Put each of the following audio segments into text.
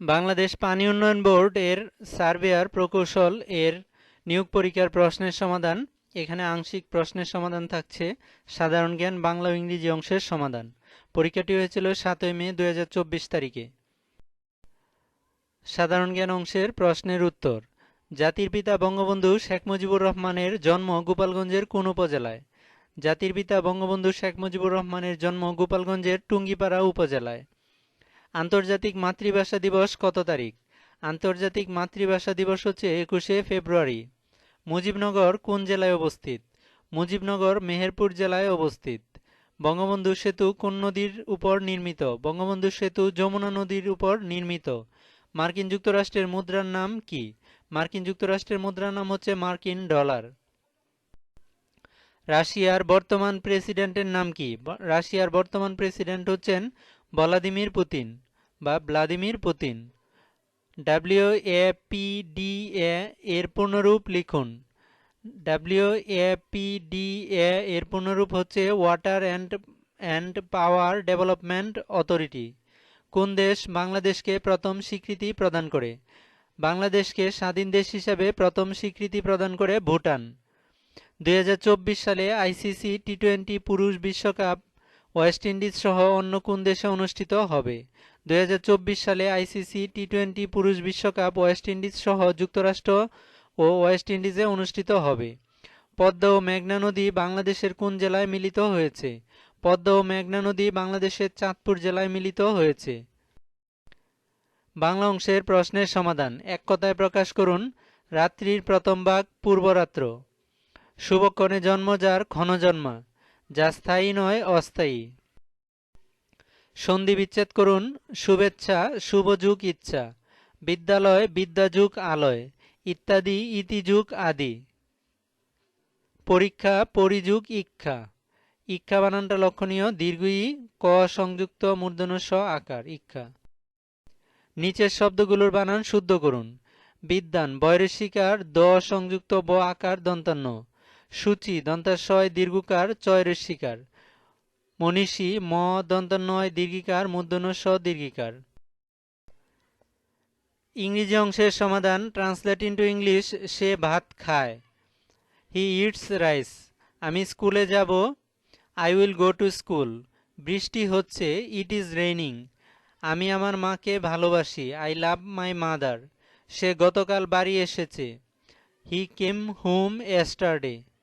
বাংলাদেশ পানি উন্নয়ন বোর্ড এর সার্ভেয়ার প্রকৌশল এর নিয়োগ পরীক্ষার প্রশ্নের সমাধান। এখানে আংশিক প্রশ্নের সমাধান থাকছে। সাধারণ জ্ঞান বাংলা ও ইংরেজি অংশের সমাধান। পরীক্ষাটি হয়েছিল সাতই মে দু হাজার চব্বিশ তারিখে। সাধারণ জ্ঞান অংশের প্রশ্নের উত্তর। জাতির পিতা বঙ্গবন্ধু শেখ মুজিবুর রহমানের জন্ম গোপালগঞ্জের কোন উপজেলায়? জাতির পিতা বঙ্গবন্ধু শেখ মুজিবুর রহমানের জন্ম গোপালগঞ্জের টুঙ্গিপাড়া উপজেলায়। আন্তর্জাতিক মাতৃভাষা দিবস কত তারিখ? আন্তর্জাতিক মাতৃভাষা দিবস হচ্ছে একুশে ফেব্রুয়ারি। মুজিবনগর কোন জেলায় অবস্থিত? মুজিবনগর মেহেরপুর জেলায় অবস্থিত। বঙ্গবন্ধু সেতু কোন নদীর উপর নির্মিত? বঙ্গবন্ধু সেতু যমুনা নদীর উপর নির্মিত। মার্কিন যুক্তরাষ্ট্রের মুদ্রার নাম কি? মার্কিন যুক্তরাষ্ট্রের মুদ্রার নাম হচ্ছে মার্কিন ডলার। রাশিয়ার বর্তমান প্রেসিডেন্টের নাম কি? রাশিয়ার বর্তমান প্রেসিডেন্ট হচ্ছেন ভলাদিমির পুতিন। বা Vladimir Putin. W A P D A এর পূর্ণরূপ লিখুন। W A P D A এর পূর্ণরূপ হচ্ছে water and and power development authority কোন দেশ বাংলাদেশকে প্রথম স্বীকৃতি প্রদান করে? বাংলাদেশকে স্বাধীন দেশ হিসাবে প্রথম স্বীকৃতি প্রদান করে ভুটান। দুই হাজার চব্বিশ সালে আইসিসি টি টোয়েন্টি পুরুষ বিশ্বকাপ ওয়েস্ট ইন্ডিজ সহ অন্য কোন দেশে অনুষ্ঠিত হবে? দু হাজার চব্বিশ সালে আইসিসি টি টোয়েন্টি, পুরুষ বিশ্বকাপ, ওয়েস্ট ইন্ডিজ সহ যুক্তরাষ্ট্র ও ওয়েস্ট ইন্ডিজে অনুষ্ঠিত হবে। পদ্মা ও মেঘনা নদী বাংলাদেশের কোন জেলায় মিলিত হয়েছে? পদ্মা ও মেঘনা নদী বাংলাদেশের চাঁদপুর জেলায় মিলিত হয়েছে। বাংলা অংশের প্রশ্নের সমাধান। এক কথায় প্রকাশ করুন, রাত্রির প্রথম ভাগ, পূর্বরাত্র। শুভক্ষণে জন্ম যার ক্ষণজন্মা যা স্থায়ী নয়, অস্থায়ী। সন্ধি বিচ্ছেদ করুন, শুভেচ্ছা শুভযুগ ইচ্ছা। বিদ্যালয় বিদ্যাযুগ আলয়। ইত্যাদি ইতিযুগ আদি। পরীক্ষা পরিযুগ ইক্ষা। ইক্ষা বানানটা লক্ষণীয়, দীর্ঘই ক সংযুক্ত মূর্ধন্য স আকার, ইক্ষা। নিচের শব্দগুলোর বানান শুদ্ধ করুন। বিদ্যান বয়রের শিকার দ সংযুক্ত ব আকার দন্তান্ন। সূচি দন্তাশয় দীর্ঘকার চয়ের শিকার। মনীষী, ম দন্তান্নয় দীর্ঘিকার মূর্ধন্য স দীর্ঘিকার। ইংরেজি অংশের সমাধান, ট্রান্সলেট ইন্টু ইংলিশ, সে ভাত খায়। He eats rice. আমি স্কুলে যাব, I will go to school. বৃষ্টি হচ্ছে, ইট ইজ রেইনিং। আমি আমার মাকে ভালোবাসি, আই লাভ মাই মাদার। সে গতকাল বাড়ি এসেছে। He came home yesterday.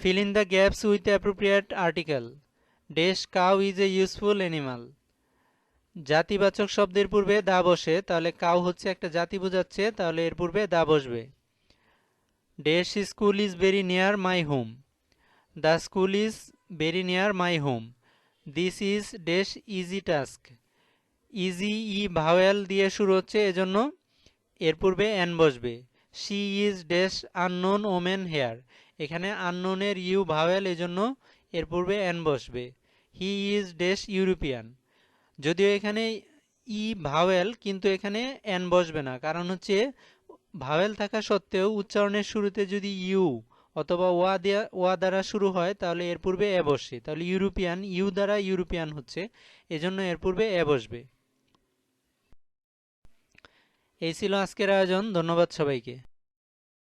Fill in the gaps with appropriate article. Dash cow is a useful animal জাতিবাচক শব্দের পূর্বে দা বসে, তাহলে কাউ হচ্ছে একটা জাতি বোঝাচ্ছে, তাহলে এর পূর্বে দা বসবে। Dash school is very near my home the school is very near my home this is dash easy task easy E vowel দিয়ে শুরু হচ্ছে, এজন্য এর পূর্বে অ্যান বসবে। She is dash unknown women here এখানে আননোনের ইউ ভাওয়েল এজন্য এর পূর্বে অ্যান বসবে। হি ইজ ডেশ ইউরোপিয়ান যদিও এখানে ই ভাওয়েল, কিন্তু এখানে অ্যান বসবে না। কারণ হচ্ছে ভাওয়েল থাকা সত্ত্বেও উচ্চারণের শুরুতে যদি ইউ অথবা ওয়া দেয়া, ওয়া দ্বারা শুরু হয়, তাহলে এর পূর্বে এ বসে। তাহলে ইউরোপিয়ান ইউ দ্বারা ইউরোপিয়ান হচ্ছে। এজন্য এর পূর্বে এ বসবে। এই ছিল আজকের আয়োজন। ধন্যবাদ সবাইকে।